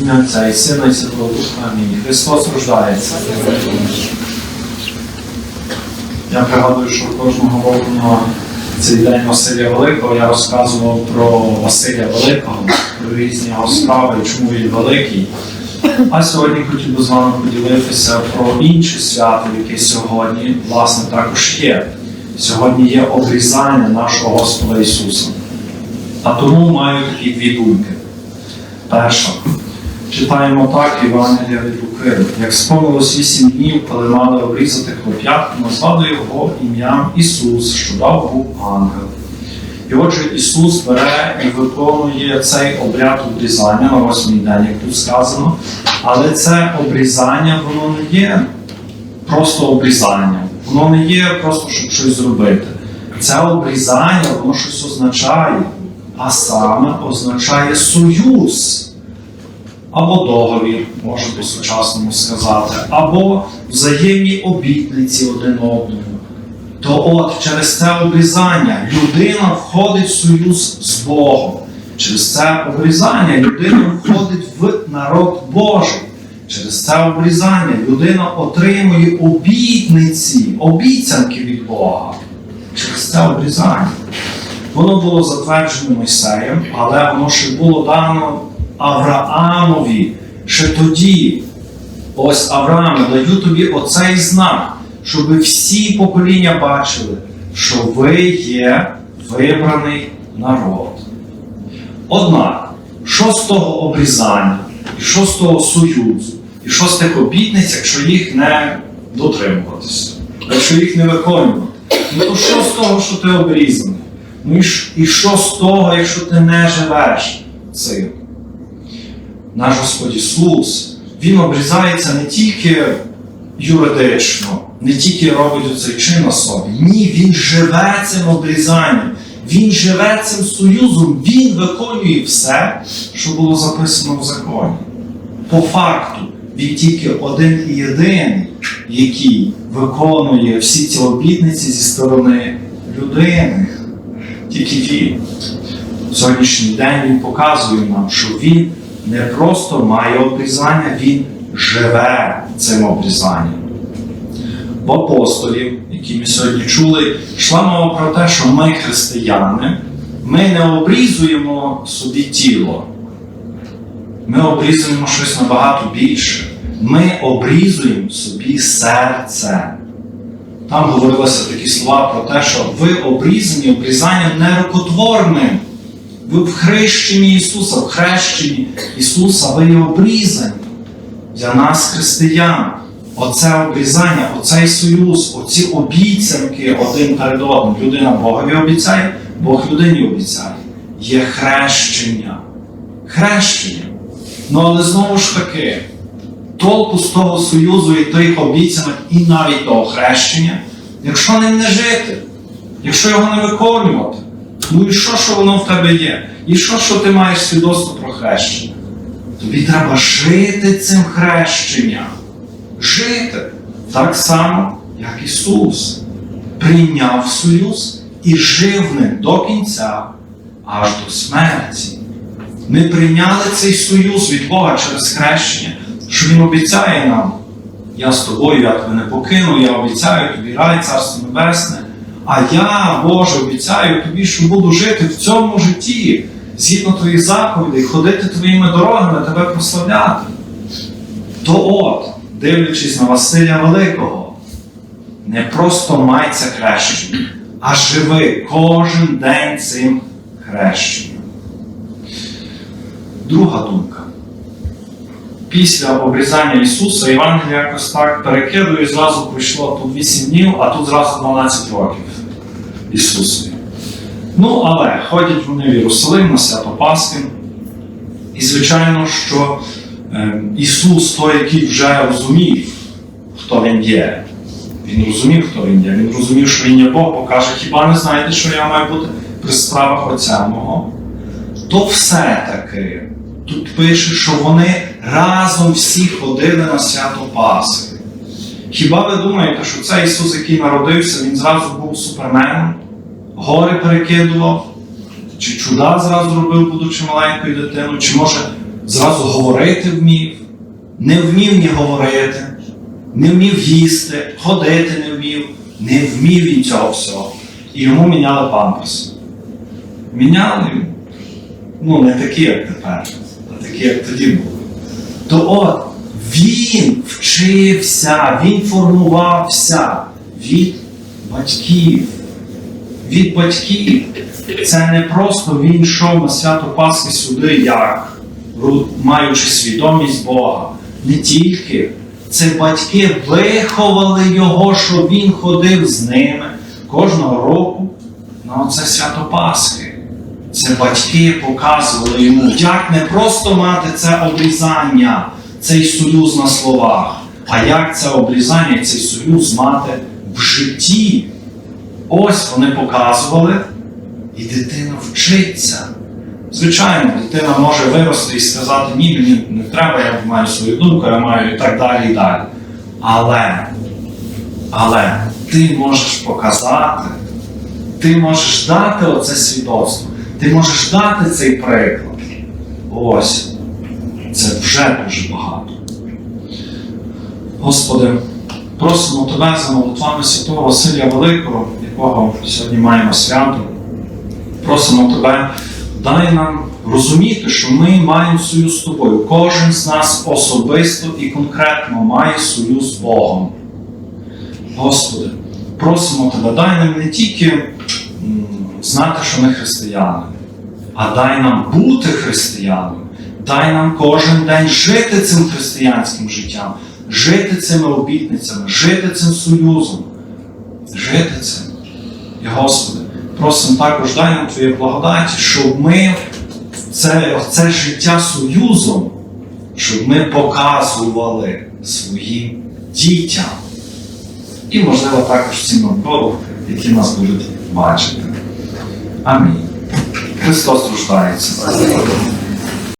Ім'я Отця і Сина і Святого Духа. Амінь. Христос рождається. Я пригадую, що кожного року цей день Василія Великого я розказував про Василя Великого, про різні його справи, чому він великий. А сьогодні хотів би з вами поділитися про інше свято, яке сьогодні, власне, також є. Сьогодні є обрізання нашого Господа Ісуса. А тому маю такі дві думки. Перша. Читаємо так Євангелія від Луки. Як сповнилось вісім днів, коли мали обрізати хлоп'ятку, назвали його ім'ям Ісус, що дав був ангел. І отже, Ісус бере і виконує цей обряд обрізання на восьмий день, як тут сказано. Але це обрізання, воно не є просто обрізання. Воно не є просто, щоб щось зробити. Це обрізання, воно щось означає, а саме означає союз. Або договір, можна по-сучасному сказати, або взаємні обітниці один одному. То от через це обрізання людина входить в союз з Богом. Через це обрізання людина входить в народ Божий. Через це обрізання людина отримує обітниці, обіцянки від Бога. Через це обрізання. Воно було затверджено Мойсеєм, але воно ще було дано Авраамові ще тоді. Ось Аврааме, даю тобі оцей знак, щоб всі покоління бачили, що ви є вибраний народ. Однак, що з того обрізання, і що з того союзу, і що з тих обітниць, якщо їх не дотримуватися, якщо їх не виконувати, ну то що з того, що ти обрізаний? Ну і що з того, якщо ти не живеш цим? Наш Господь Ісус, Він обрізається не тільки юридично, не тільки робить цей чин на собі. Ні, Він живе цим обрізанням, Він живе цим союзом, Він виконує все, що було записано в законі. По факту, він тільки один і єдиний, який виконує всі ці обітниці зі сторони людини. Тільки він. В сьогоднішній день він показує нам, що він не просто має обрізання, він живе цим обрізанням. В апостолів, які ми сьогодні чули, йшла мова про те, що ми, християни, ми не обрізуємо собі тіло. Ми обрізуємо щось набагато більше. Ми обрізуємо собі серце. Там говорилося такі слова про те, що ви обрізані обрізанням нерукотворним. Ви в хрещенні Ісуса, в хрещенні Ісуса, ви є обрізані. Для нас, християн, оце обрізання, оцей союз, оці обіцянки один перед одним. Людина Богові обіцяє, Бог людині обіцяє. Є хрещення. Хрещення. Ну але знову ж таки, толку з того союзу і тих обіцянок, і навіть того хрещення, якщо ним не жити, якщо його не виконувати, ну і що, що воно в тебе є? І що, що ти маєш свідоцтво про хрещення? Тобі треба жити цим хрещенням. Жити так само, як Ісус. Прийняв союз і жив ним до кінця, аж до смерті. Ми прийняли цей союз від Бога через хрещення, що Він обіцяє нам. Я з тобою, я тебе не покину, я обіцяю тобі рай, царство небесне. А я, Боже, обіцяю тобі, що буду жити в цьому житті, згідно твоїх заповідей, ходити твоїми дорогами, тебе прославляти. То от, дивлячись на Василя Великого, не просто май це хрещення, а живи кожен день цим хрещенням. Друга думка. Після обрізання Ісуса Євангелія якось так перекидує, зразу пройшло тут 8 днів, а тут зразу 12 років Ісусові. Ну, але ходять вони в Єрусалим на свято Пасхи. І звичайно, що е, Ісус той, який вже розумів, хто Він є. Він розумів, хто він є. Він розумів, що він є Бог, бо каже, хіба не знаєте, що я маю бути при справах Отця мого? То все-таки тут пише, що вони разом всі ходили на свято Пасхи. Хіба ви думаєте, що цей Ісус, який народився, він зразу був суперменом? Гори перекидував? Чи чуда зразу робив, будучи маленькою дитиною? Чи може зразу говорити вмів, не вмів ні говорити, не вмів їсти, ходити не вмів, не вмів він цього всього. І йому міняли памперси. Міняли, ну, не такі, як тепер, а такі, як тоді були. То от він вчився, він формувався від батьків. Від батьків. Це не просто він йшов на свято Пасхи сюди, як маючи свідомість Бога. Не тільки. Це батьки виховали його, щоб він ходив з ними кожного року на оце свято Пасхи. Це батьки показували йому, як не просто мати це обрізання, цей союз на словах, а як це обрізання, цей союз мати в житті. Ось вони показували, і дитина вчиться. Звичайно, дитина може вирости і сказати, ні, мені не треба, я маю свою думку, я маю і так далі, і далі. Але, але ти можеш показати, ти можеш дати оце свідоцтво, ти можеш дати цей приклад. Ось. Це вже дуже багато. Господи, просимо Тебе за молитвами святого Василія Великого, якого сьогодні маємо свято. Просимо Тебе, дай нам розуміти, що ми маємо союз з тобою. Кожен з нас особисто і конкретно має союз з Богом. Господи, просимо Тебе, дай нам не тільки знати, що ми християни, а дай нам бути християнами. Дай нам кожен день жити цим християнським життям, жити цими обітницями, жити цим союзом, жити цим. І Господи, просимо також дай нам Твоє благодаті, щоб ми це, це життя союзом, щоб ми показували своїм дітям. І, можливо, також всім навколо, які нас будуть бачити. Амінь. Христос рождається.